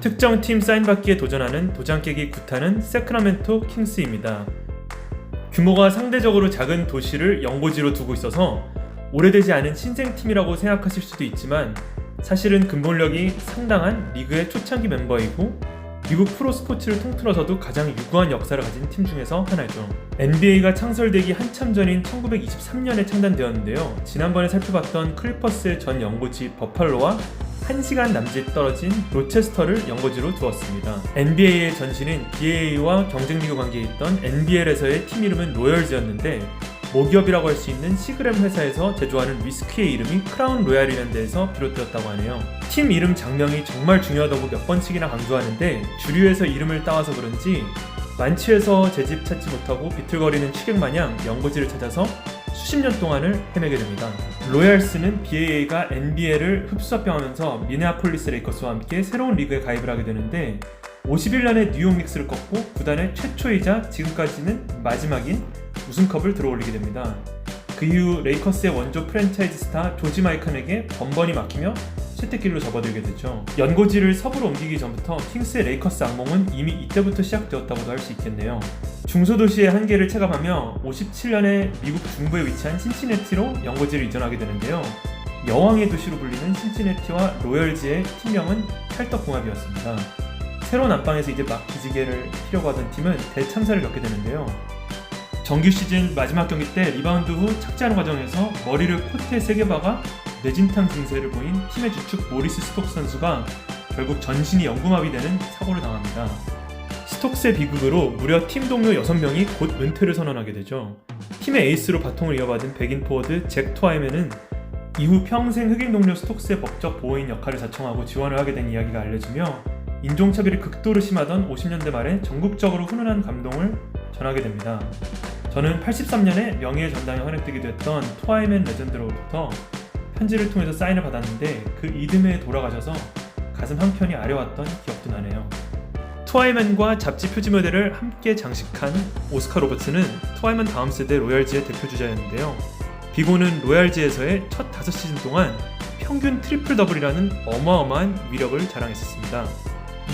특정 팀 사인받기에 도전하는 도장 깨기 구타는 세크라멘토 킹스입니다. 규모가 상대적으로 작은 도시를 연고지로 두고 있어서 오래되지 않은 신생팀이라고 생각하실 수도 있지만 사실은 근본력이 상당한 리그의 초창기 멤버이고 미국 프로스포츠를 통틀어서도 가장 유구한 역사를 가진 팀 중에서 하나죠. NBA가 창설되기 한참 전인 1923년에 창단되었는데요. 지난번에 살펴봤던 클리퍼스의 전 연고지 버팔로와 1시간 남짓 떨어진 로체스터를 연고지로 두었습니다. NBA의 전신인 BA와 경쟁리그 관계에 있던 NBL에서의 팀 이름은 로열즈였는데 모기업이라고 할 수 있는 시그램 회사에서 제조하는 위스키의 이름이 크라운 로얄이라는 데에서 비롯되었다고 하네요. 팀 이름 장명이 정말 중요하다고 몇 번씩이나 강조하는데 주류에서 이름을 따와서 그런지 만취해서 제 집 찾지 못하고 비틀거리는 취객 마냥 연고지를 찾아서 수십 년 동안을 헤매게 됩니다. 로얄스는 BAA가 NBA를 흡수합병하면서 미네아폴리스 레이커스와 함께 새로운 리그에 가입을 하게 되는데 51 년에 뉴욕 닉스를 꺾고 구단의 최초이자 지금까지는 마지막인 우승컵을 들어올리게 됩니다. 그 이후 레이커스의 원조 프랜차이즈 스타 조지 마이컨에게 번번이 막히며 쇠퇴길로 접어들게 되죠. 연고지를 서부로 옮기기 전부터 킹스의 레이커스 악몽은 이미 이때부터 시작되었다고도 할 수 있겠네요. 중소도시의 한계를 체감하며 57년에 미국 중부에 위치한 신시내티로 연고지를 이전하게 되는데요. 여왕의 도시로 불리는 신시내티와 로열즈의 팀명은 찰떡궁합이었습니다. 새로운 안방에서 이제 막 기지개를 피려고 하던 팀은 대참사를 겪게 되는데요. 정규 시즌 마지막 경기 때 리바운드 후 착지하는 과정에서 머리를 코트에 세게 박아 뇌진탕 증세를 보인 팀의 주축 모리스 스톡스 선수가 결국 전신이 연구마비 되는 사고를 당합니다. 스톡스의 비극으로 무려 팀 동료 6명이 곧 은퇴를 선언하게 되죠. 팀의 에이스로 바통을 이어받은 백인 포워드 잭 토하이맨은 이후 평생 흑인 동료 스톡스의 법적 보호인 역할을 자청하고 지원을 하게 된 이야기가 알려지며 인종차별이 극도로 심하던 50년대 말에 전국적으로 훈훈한 감동을 전하게 됩니다. 저는 83년에 명예의 전당에 헌액되기도 했던 토하이맨 레전드로부터 편지를 통해서 사인을 받았는데 그 이듬해에 돌아가셔서 가슴 한켠이 아려왔던 기억도 나네요. 트와이맨과 잡지 표지 모델을 함께 장식한 오스카 로버츠는 트와이맨 다음 세대 로얄즈의 대표 주자였는데요. 비고는 로얄즈에서의 첫 5시즌 동안 평균 트리플 더블이라는 어마어마한 위력을 자랑했었습니다.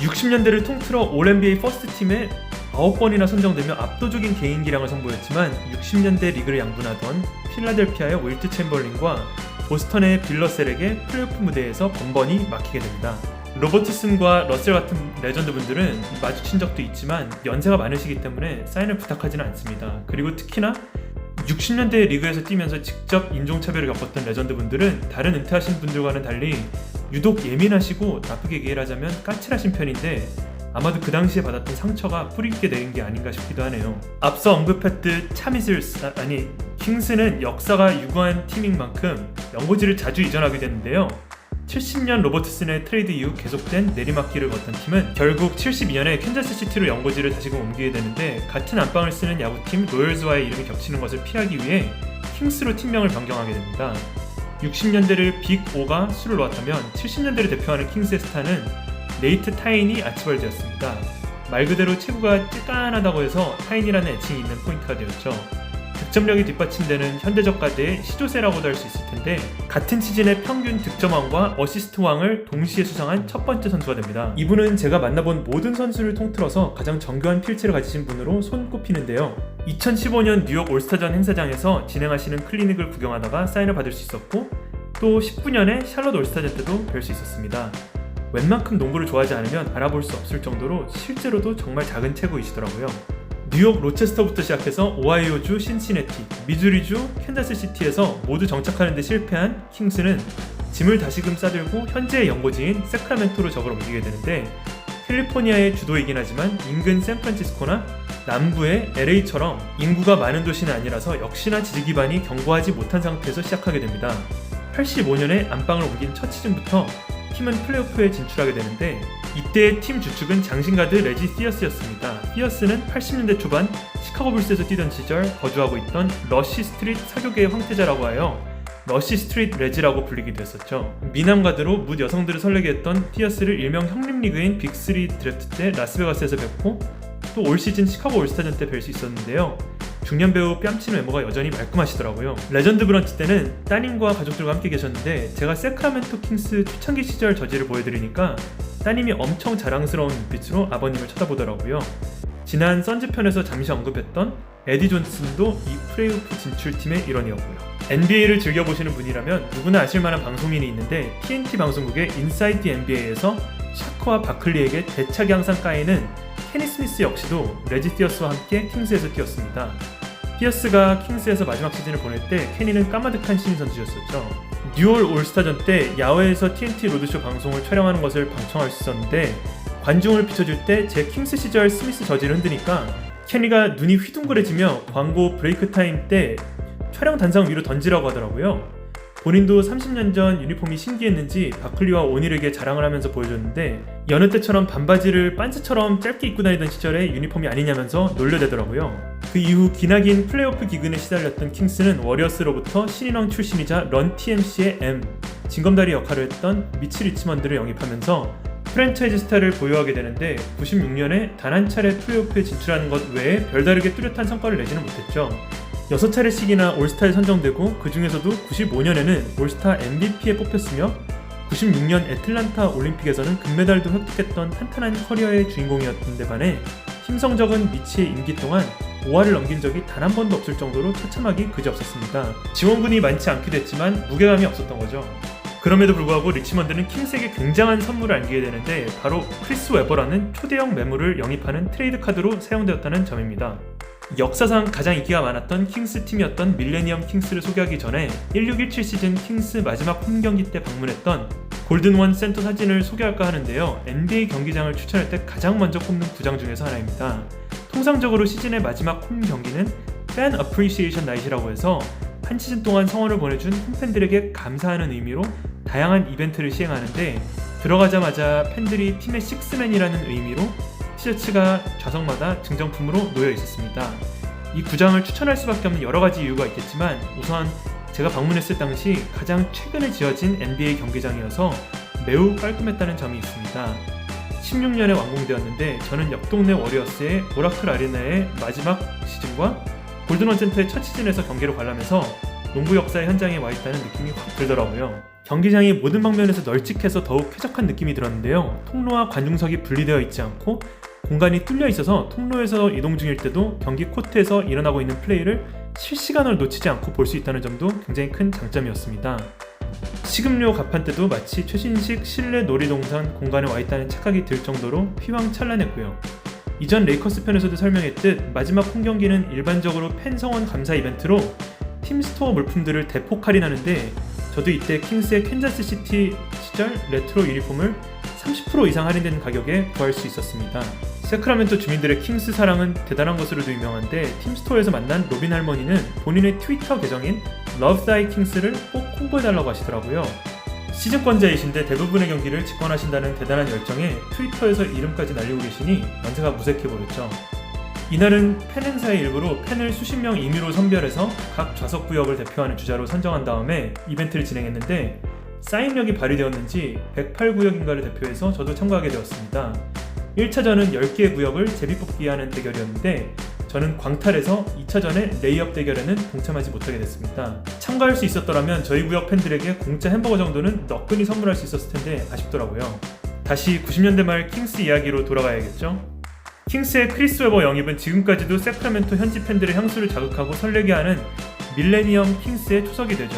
60년대를 통틀어 올 NBA 퍼스트 팀에 9번이나 선정되며 압도적인 개인 기량을 선보였지만 60년대 리그를 양분하던 필라델피아의 윌트 챔버린과 보스턴의 빌러셀에게 플레이오프 무대에서 번번이 막히게 됩니다. 로버트슨과 러셀 같은 레전드 분들은 마주친 적도 있지만 연세가 많으시기 때문에 사인을 부탁하지는 않습니다. 그리고 특히나 60년대 리그에서 뛰면서 직접 인종차별을 겪었던 레전드 분들은 다른 은퇴하신 분들과는 달리 유독 예민하시고 나쁘게 얘기를 하자면 까칠하신 편인데 아마도 그 당시에 받았던 상처가 뿌리 깊게 내린 게 아닌가 싶기도 하네요. 앞서 언급했듯 차미슬스 아, 아니 킹스는 역사가 유구한 팀인 만큼 연고지를 자주 이전하게 되는데요. 70년 로버트슨의 트레이드 이후 계속된 내리막길을 걷던 팀은 결국 72년에 캔자스 시티로 연고지를 다시금 옮기게 되는데 같은 안방을 쓰는 야구팀 로열즈와의 이름이 겹치는 것을 피하기 위해 킹스로 팀명을 변경하게 됩니다. 60년대를 빅 5가 수를 놓았다면 70년대를 대표하는 킹스의 스타는 네이트 타인이 아치벌드였습니다. 말 그대로 체구가 찌깐하다고 해서 타인이라는 애칭이 있는 포인트가 되었죠. 득점력이 뒷받침되는 현대적가대의 시조세라고도 할 수 있을 텐데 같은 시즌의 평균 득점왕과 어시스트왕을 동시에 수상한 첫 번째 선수가 됩니다. 이분은 제가 만나본 모든 선수를 통틀어서 가장 정교한 필체를 가지신 분으로 손꼽히는데요. 2015년 뉴욕 올스타전 행사장에서 진행하시는 클리닉을 구경하다가 사인을 받을 수 있었고 또 19년에 샬롯 올스타전 때도 뵐 수 있었습니다. 웬만큼 농구를 좋아하지 않으면 알아볼 수 없을 정도로 실제로도 정말 작은 체구이시더라고요. 뉴욕 로체스터부터 시작해서 오하이오주 신시내티, 미주리주 캔자스시티에서 모두 정착하는 데 실패한 킹스는 짐을 다시금 싸들고 현재의 연고지인 세크라멘토로 적을 옮기게 되는데 캘리포니아의 주도이긴 하지만 인근 샌프란시스코나 남부의 LA처럼 인구가 많은 도시는 아니라서 역시나 지지 기반이 견고하지 못한 상태에서 시작하게 됩니다. 85년에 안방을 옮긴 첫 시즌부터 팀은 플레이오프에 진출하게 되는데 이때의 팀 주축은 장신가드 레지 티어스였습니다. 티어스는 80년대 초반 시카고 불스에서 뛰던 시절 거주하고 있던 러시 스트릿 사교계의 황태자라고 하여 러시 스트릿 레지라고 불리기도 했었죠. 미남가드로 묻 여성들을 설레게 했던 티어스를 일명 형님리그인 빅3 드래프트 때 라스베가스에서 뵙고 또 올 시즌 시카고 올스타전 때 뵐 수 있었는데요. 중년 배우 뺨치는 외모가 여전히 말끔하시더라고요. 레전드 브런치 때는 따님과 가족들과 함께 계셨는데 제가 세크라멘토 킹스 초창기 시절 저지를 보여드리니까 따님이 엄청 자랑스러운 눈빛으로 아버님을 쳐다보더라고요. 지난 선즈 편에서 잠시 언급했던 에디 존슨도 이 플레이오프 진출팀의 일원이었고요. NBA를 즐겨보시는 분이라면 누구나 아실 만한 방송인이 있는데 TNT 방송국의 인사이드 NBA에서 샤크와 바클리에게 대차게 항상 까이는 케니 스미스 역시도 레지 티어스와 함께 킹스에서 뛰었습니다. 티어스가 킹스에서 마지막 시즌을 보낼 때 케니는 까마득한 신인 선수였었죠. 뉴올 올스타전 때 야외에서 TNT 로드쇼 방송을 촬영하는 것을 방청할 수 있었는데 관중을 비춰줄 때 제 킹스 시절 스미스 저지를 흔드니까 케니가 눈이 휘둥그레지며 광고 브레이크 타임 때 촬영 단상 위로 던지라고 하더라고요. 본인도 30년 전 유니폼이 신기했는지 바클리와 오닐에게 자랑을 하면서 보여줬는데 여느 때처럼 반바지를 반스처럼 짧게 입고 다니던 시절의 유니폼이 아니냐면서 놀려대더라고요. 그 이후 기나긴 플레이오프 기근에 시달렸던 킹스는 워리어스로부터 신인왕 출신이자 런 TMC의 M 징검다리 역할을 했던 미치 리치먼드를 영입하면서 프랜차이즈 스타를 보유하게 되는데 96년에 단 한 차례 플레이오프에 진출하는 것 외에 별다르게 뚜렷한 성과를 내지는 못했죠. 6차례씩이나 올스타에 선정되고 그 중에서도 95년에는 올스타 MVP에 뽑혔으며 96년 애틀란타 올림픽에서는 금메달도 획득했던 탄탄한 커리어의 주인공이었던 데 반해 팀 성적은 미치의 임기 동안 5화를 넘긴 적이 단 한 번도 없을 정도로 처참하기 그지없었습니다. 지원군이 많지 않기도 했지만 무게감이 없었던 거죠. 그럼에도 불구하고 리치먼드는 킹스에게 굉장한 선물을 안기게 되는데 바로 크리스 웨버라는 초대형 매물을 영입하는 트레이드 카드로 사용되었다는 점입니다. 역사상 가장 인기가 많았던 킹스 팀이었던 밀레니엄 킹스를 소개하기 전에 1617 시즌 킹스 마지막 홈 경기 때 방문했던 골든원 센터 사진을 소개할까 하는데요. NBA 경기장을 추천할 때 가장 먼저 꼽는 구장 중에서 하나입니다. 통상적으로 시즌의 마지막 홈 경기는 팬 어프리시에이션 나이트라고 해서 한 시즌 동안 성원을 보내준 홈팬들에게 감사하는 의미로 다양한 이벤트를 시행하는데 들어가자마자 팬들이 팀의 식스맨이라는 의미로 티셔츠가 좌석마다 증정품으로 놓여 있었습니다. 이 구장을 추천할 수밖에 없는 여러 가지 이유가 있겠지만 우선 제가 방문했을 당시 가장 최근에 지어진 NBA 경기장이어서 매우 깔끔했다는 점이 있습니다. 16년에 완공되었는데 저는 옆 동네 워리어스의 오라클 아레나의 마지막 시즌과 골든 원 센터의 첫 시즌에서 경기를 관람해서 농구 역사의 현장에 와 있다는 느낌이 확 들더라고요. 경기장이 모든 방면에서 널찍해서 더욱 쾌적한 느낌이 들었는데요. 통로와 관중석이 분리되어 있지 않고 공간이 뚫려 있어서 통로에서 이동 중일 때도 경기 코트에서 일어나고 있는 플레이를 실시간으로 놓치지 않고 볼 수 있다는 점도 굉장히 큰 장점이었습니다. 식음료 가판 때도 마치 최신식 실내 놀이동산 공간에 와 있다는 착각이 들 정도로 휘황찬란했고요. 이전 레이커스 편에서도 설명했듯 마지막 홈 경기는 일반적으로 팬 성원 감사 이벤트로 팀 스토어 물품들을 대폭 할인하는데 저도 이때 킹스의 캔자스 시티 시절 레트로 유니폼을 30% 이상 할인된 가격에 구할 수 있었습니다. 세크라멘토 주민들의 킹스 사랑은 대단한 것으로도 유명한데 팀스토어에서 만난 로빈 할머니는 본인의 트위터 계정인 Love Thy Kings를 꼭 홍보해달라고 하시더라고요. 시즌권자이신데 대부분의 경기를 직관하신다는 대단한 열정에 트위터에서 이름까지 날리고 계시니 연세가 무색해 보였죠. 이날은 팬 행사의 일부로 팬을 수십 명 임의로 선별해서 각 좌석 구역을 대표하는 주자로 선정한 다음에 이벤트를 진행했는데 사인력이 발휘되었는지 108구역인가를 대표해서 저도 참가하게 되었습니다. 1차전은 10개의 구역을 제비뽑기 하는 대결이었는데 저는 광탈에서 2차전의 레이업 대결에는 동참하지 못하게 됐습니다. 참가할 수 있었더라면 저희 구역 팬들에게 공짜 햄버거 정도는 너끈히 선물할 수 있었을 텐데 아쉽더라고요. 다시 90년대 말 킹스 이야기로 돌아가야겠죠? 킹스의 크리스 웨버 영입은 지금까지도 세크라멘토 현지 팬들의 향수를 자극하고 설레게 하는 밀레니엄 킹스의 초석이 되죠.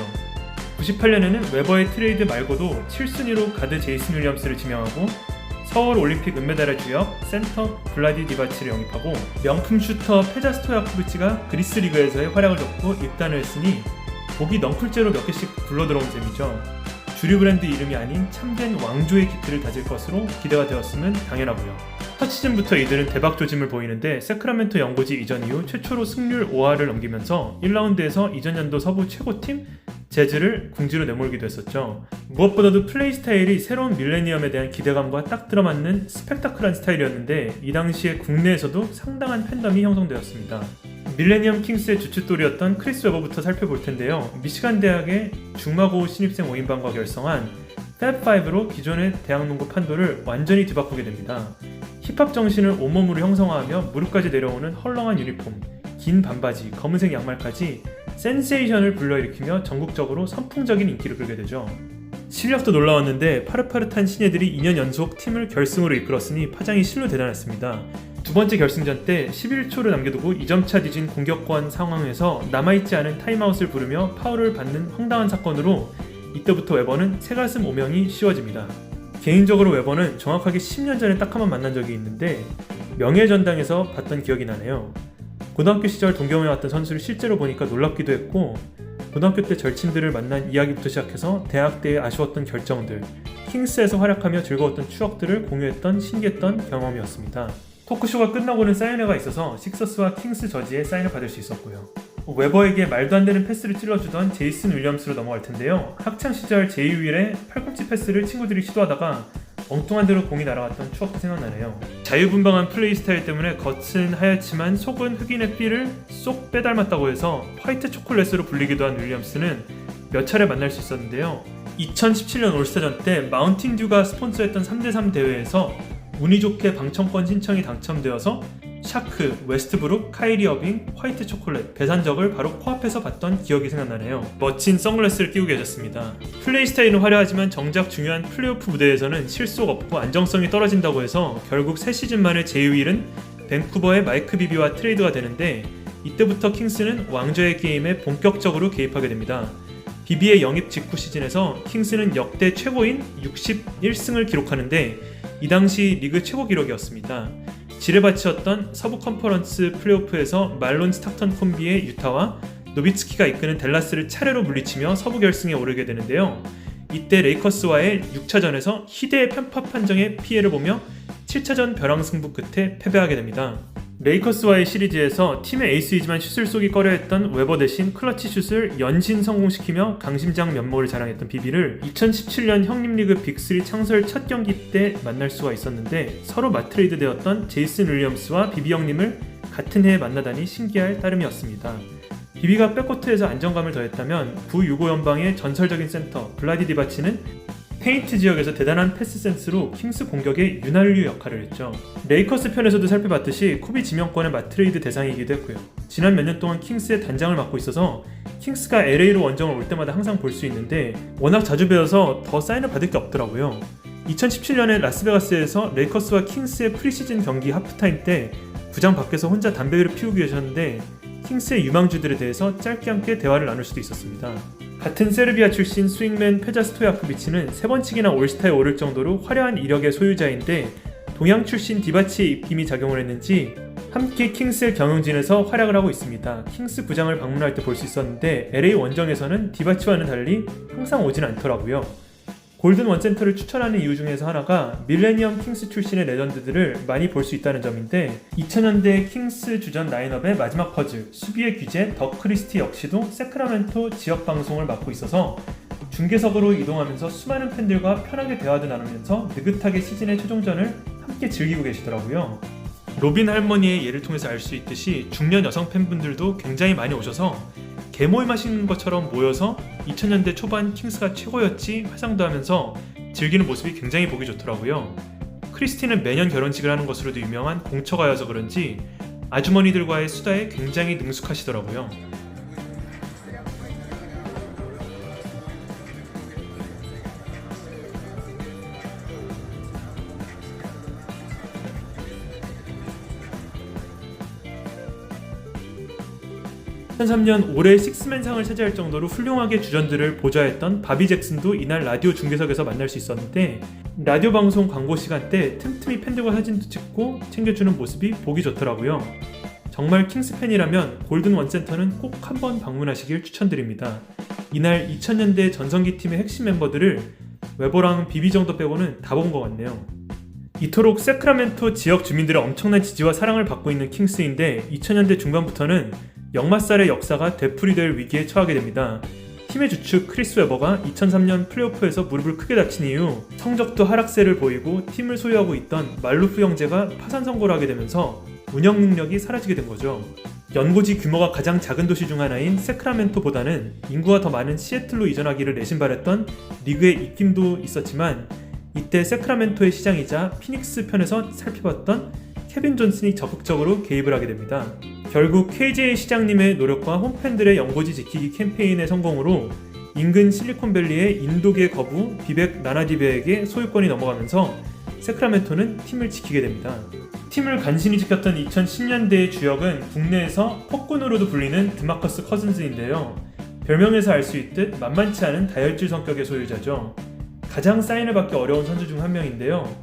98년에는 웨버의 트레이드 말고도 7순위로 가드 제이슨 윌리엄스를 지명하고 서울 올림픽 은메달의 주역 센터 블라디 디바치를 영입하고 명품 슈터 페자 스토야코비치가 그리스 리그에서의 활약을 덮고 입단을 했으니 목이 넝쿨째로 몇 개씩 굴러들어온 셈이죠. 주류 브랜드 이름이 아닌 참된 왕조의 기틀을 다질 것으로 기대가 되었으면 당연하고요. 첫 시즌부터 이들은 대박 조짐을 보이는데 세크라멘토 연고지 이전 이후 최초로 승률 5할을 넘기면서 1라운드에서 이전 연도 서부 최고팀 제즈를 궁지로 내몰기도 했었죠. 무엇보다도 플레이 스타일이 새로운 밀레니엄에 대한 기대감과 딱 들어맞는 스펙타클한 스타일이었는데 이 당시에 국내에서도 상당한 팬덤이 형성되었습니다. 밀레니엄 킹스의 주춧돌이었던 크리스 웨버부터 살펴볼 텐데요. 미시간 대학의 중마고 신입생 5인방과 결성한 탭5로 기존의 대학농구 판도를 완전히 뒤바꾸게 됩니다. 힙합 정신을 온몸으로 형성화하며 무릎까지 내려오는 헐렁한 유니폼, 긴 반바지, 검은색 양말까지 센세이션을 불러일으키며 전국적으로 선풍적인 인기를 끌게 되죠. 실력도 놀라웠는데 파릇파릇한 신예들이 2년 연속 팀을 결승으로 이끌었으니 파장이 실로 대단했습니다. 두 번째 결승전 때 11초를 남겨두고 2점차 뒤진 공격권 상황에서 남아있지 않은 타임아웃을 부르며 파울을 받는 황당한 사건으로 이때부터 웨버는 새가슴 오명이 씌워집니다. 개인적으로 웨버는 정확하게 10년 전에 딱 한 번 만난 적이 있는데 명예전당에서 봤던 기억이 나네요. 고등학교 시절 동경해 왔던 선수를 실제로 보니까 놀랍기도 했고 고등학교 때 절친들을 만난 이야기부터 시작해서 대학 때의 아쉬웠던 결정들, 킹스에서 활약하며 즐거웠던 추억들을 공유했던 신기했던 경험이었습니다. 토크쇼가 끝나고는 사인회가 있어서 식서스와 킹스 저지에 사인을 받을 수 있었고요. 웨버에게 말도 안 되는 패스를 찔러주던 제이슨 윌리엄스로 넘어갈 텐데요. 학창 시절 제이윌의 팔꿈치 패스를 친구들이 시도하다가 엉뚱한 대로 공이 날아갔던 추억도 생각나네요. 자유분방한 플레이 스타일 때문에 겉은 하얗지만 속은 흑인의 삐를 쏙 빼닮았다고 해서 화이트 초콜릿으로 불리기도 한 윌리엄스는 몇 차례 만날 수 있었는데요. 2017년 올스타전 때 마운틴 듀가 스폰서했던 3대3 대회에서 운이 좋게 방청권 신청이 당첨되어서 샤크, 웨스트브룩, 카이리 어빙, 화이트 초콜릿, 배산적을 바로 코앞에서 봤던 기억이 생각나네요. 멋진 선글라스를 끼고 계셨습니다. 플레이 스타일은 화려하지만 정작 중요한 플레이오프 무대에서는 실속 없고 안정성이 떨어진다고 해서 결국 3시즌 만에 제이윌은 밴쿠버의 마이크 비비와 트레이드가 되는데 이때부터 킹스는 왕좌의 게임에 본격적으로 개입하게 됩니다. 비비의 영입 직후 시즌에서 킹스는 역대 최고인 61승을 기록하는데 이 당시 리그 최고 기록이었습니다. 지뢰밭이었던 서부 컨퍼런스 플레이오프에서 말론 스탁턴 콤비의 유타와 노비츠키가 이끄는 댈라스를 차례로 물리치며 서부 결승에 오르게 되는데요. 이때 레이커스와의 6차전에서 희대의 편파 판정에 피해를 보며 7차전 벼랑 승부 끝에 패배하게 됩니다. 레이커스와의 시리즈에서 팀의 에이스이지만 슛을 쏘기 꺼려했던 웨버 대신 클러치 슛을 연신 성공시키며 강심장 면모를 자랑했던 비비를 2017년 형님리그 빅3 창설 첫 경기 때 만날 수가 있었는데 서로 마트레이드 되었던 제이슨 윌리엄스와 비비 형님을 같은 해에 만나다니 신기할 따름이었습니다. 비비가 백코트에서 안정감을 더했다면 부 유고 연방의 전설적인 센터 블라디 디바치는 페인트 지역에서 대단한 패스 센스로 킹스 공격의 윤활유 역할을 했죠. 레이커스 편에서도 살펴봤듯이 코비 지명권의 마트레이드 대상이기도 했고요. 지난 몇 년 동안 킹스의 단장을 맡고 있어서 킹스가 LA로 원정을 올 때마다 항상 볼 수 있는데 워낙 자주 배워서 더 사인을 받을 게 없더라고요. 2017년에 라스베가스에서 레이커스와 킹스의 프리시즌 경기 하프타임 때 구장 밖에서 혼자 담배를 피우고 계셨는데 킹스의 유망주들에 대해서 짧게 함께 대화를 나눌 수도 있었습니다. 같은 세르비아 출신 스윙맨 페자 스토야코비치는 세 번씩이나 올스타에 오를 정도로 화려한 이력의 소유자인데 동양 출신 디바치의 입김이 작용을 했는지 함께 킹스의 경영진에서 활약을 하고 있습니다. 킹스 구장을 방문할 때 볼 수 있었는데 LA 원정에서는 디바치와는 달리 항상 오진 않더라고요. 골든 원센터를 추천하는 이유 중에서 하나가 밀레니엄 킹스 출신의 레전드들을 많이 볼 수 있다는 점인데 2000년대 킹스 주전 라인업의 마지막 퍼즐 수비의 귀재 더 크리스티 역시도 세크라멘토 지역 방송을 맡고 있어서 중계석으로 이동하면서 수많은 팬들과 편하게 대화도 나누면서 느긋하게 시즌의 최종전을 함께 즐기고 계시더라고요. 로빈 할머니의 예를 통해서 알 수 있듯이 중년 여성 팬분들도 굉장히 많이 오셔서 개모임 하시는 것처럼 모여서 2000년대 초반 킹스가 최고였지 화상도 하면서 즐기는 모습이 굉장히 보기 좋더라고요. 크리스티는 매년 결혼식을 하는 것으로도 유명한 공처가여서 그런지 아주머니들과의 수다에 굉장히 능숙하시더라고요. (2003년) 올해 식스맨상을 차지할 정도로 훌륭하게 주전들을 보좌했던 바비 잭슨도 이날 라디오 중계석에서 만날 수 있었는데 라디오 방송 광고 시간 때 틈틈이 팬들과 사진도 찍고 챙겨주는 모습이 보기 좋더라고요. 정말 킹스 팬이라면 골든 원센터는 꼭 한번 방문하시길 추천드립니다. 이날 2000년대 전성기 팀의 핵심 멤버들을 웨버랑 비비 정도 빼고는 다 본 것 같네요. 이토록 세크라멘토 지역 주민들의 엄청난 지지와 사랑을 받고 있는 킹스인데 2000년대 중반부터는 역마살의 역사가 되풀이될 위기에 처하게 됩니다. 팀의 주축 크리스 웨버가 2003년 플레이오프에서 무릎을 크게 다친 이후 성적도 하락세를 보이고 팀을 소유하고 있던 말루프 형제가 파산 선고를 하게 되면서 운영 능력이 사라지게 된 거죠. 연고지 규모가 가장 작은 도시 중 하나인 세크라멘토보다는 인구가 더 많은 시애틀로 이전하기를 내심 바랬던 리그의 입김도 있었지만 이때 세크라멘토의 시장이자 피닉스 편에서 살펴봤던 케빈 존슨이 적극적으로 개입을 하게 됩니다. 결국 KJ 시장님의 노력과 홈팬들의 연고지 지키기 캠페인의 성공으로 인근 실리콘밸리의 인도계 거부 비백 나나디베에게 소유권이 넘어가면서 세크라멘토는 팀을 지키게 됩니다. 팀을 간신히 지켰던 2010년대의 주역은 국내에서 폭군으로도 불리는 드마커스 커즌즈인데요. 별명에서 알 수 있듯 만만치 않은 다혈질 성격의 소유자죠. 가장 사인을 받기 어려운 선수 중 한 명인데요.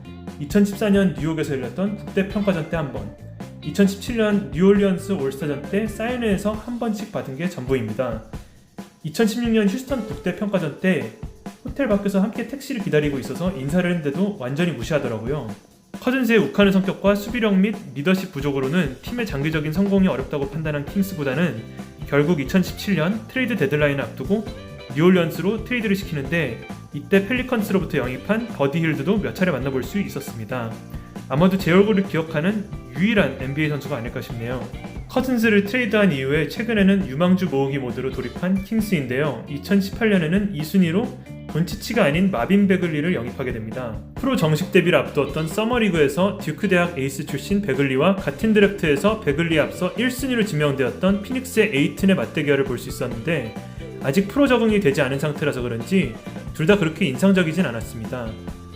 2014년 뉴욕에서 열렸던 국대 평가전 때 한 번, 2017년 뉴올리언스 올스타전 때 사인회에서 한 번씩 받은 게 전부입니다. 2016년 휴스턴 국대 평가전 때 호텔 밖에서 함께 택시를 기다리고 있어서 인사를 했는데도 완전히 무시하더라고요. 커즌스의 욱하는 성격과 수비력 및 리더십 부족으로는 팀의 장기적인 성공이 어렵다고 판단한 킹스보다는 결국 2017년 트레이드 데드라인을 앞두고 뉴올리언스로 트레이드를 시키는데 이때 펠리컨스로부터 영입한 버디 힐드도 몇 차례 만나볼 수 있었습니다. 아마도 제 얼굴을 기억하는 유일한 NBA 선수가 아닐까 싶네요. 커즌스를 트레이드한 이후에 최근에는 유망주 모으기 모드로 돌입한 킹스인데요. 2018년에는 2순위로 돈치치가 아닌 마빈 베글리를 영입하게 됩니다. 프로 정식 데뷔를 앞두었던 서머리그에서 듀크 대학 에이스 출신 베글리와 같은 드래프트에서 베글리에 앞서 1순위로 지명되었던 피닉스의 에이튼의 맞대결을 볼 수 있었는데 아직 프로 적응이 되지 않은 상태라서 그런지 둘 다 그렇게 인상적이진 않았습니다.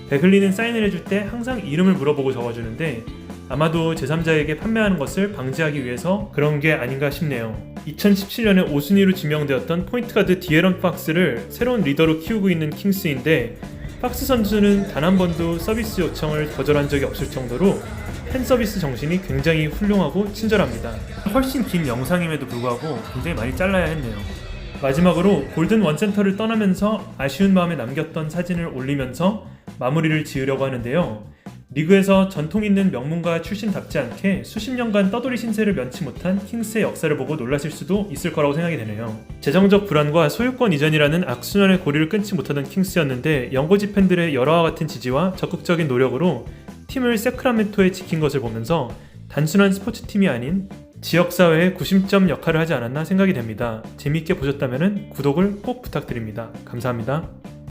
베글리는 사인을 해줄 때 항상 이름을 물어보고 적어주는데 아마도 제3자에게 판매하는 것을 방지하기 위해서 그런 게 아닌가 싶네요. 2017년에 5순위로 지명되었던 포인트가드 디에런 박스를 새로운 리더로 키우고 있는 킹스인데 박스 선수는 단 한 번도 서비스 요청을 거절한 적이 없을 정도로 팬 서비스 정신이 굉장히 훌륭하고 친절합니다. 훨씬 긴 영상임에도 불구하고 굉장히 많이 잘라야 했네요. 마지막으로 골든 원센터를 떠나면서 아쉬운 마음에 남겼던 사진을 올리면서 마무리를 지으려고 하는데요. 리그에서 전통 있는 명문가 출신답지 않게 수십 년간 떠돌이 신세를 면치 못한 킹스의 역사를 보고 놀라실 수도 있을 거라고 생각이 되네요. 재정적 불안과 소유권 이전이라는 악순환의 고리를 끊지 못하던 킹스였는데 연고지 팬들의 열화와 같은 지지와 적극적인 노력으로 팀을 세크라멘토에 지킨 것을 보면서 단순한 스포츠팀이 아닌 지역사회의 구심점 역할을 하지 않았나 생각이 됩니다. 재미있게 보셨다면 구독을 꼭 부탁드립니다. 감사합니다.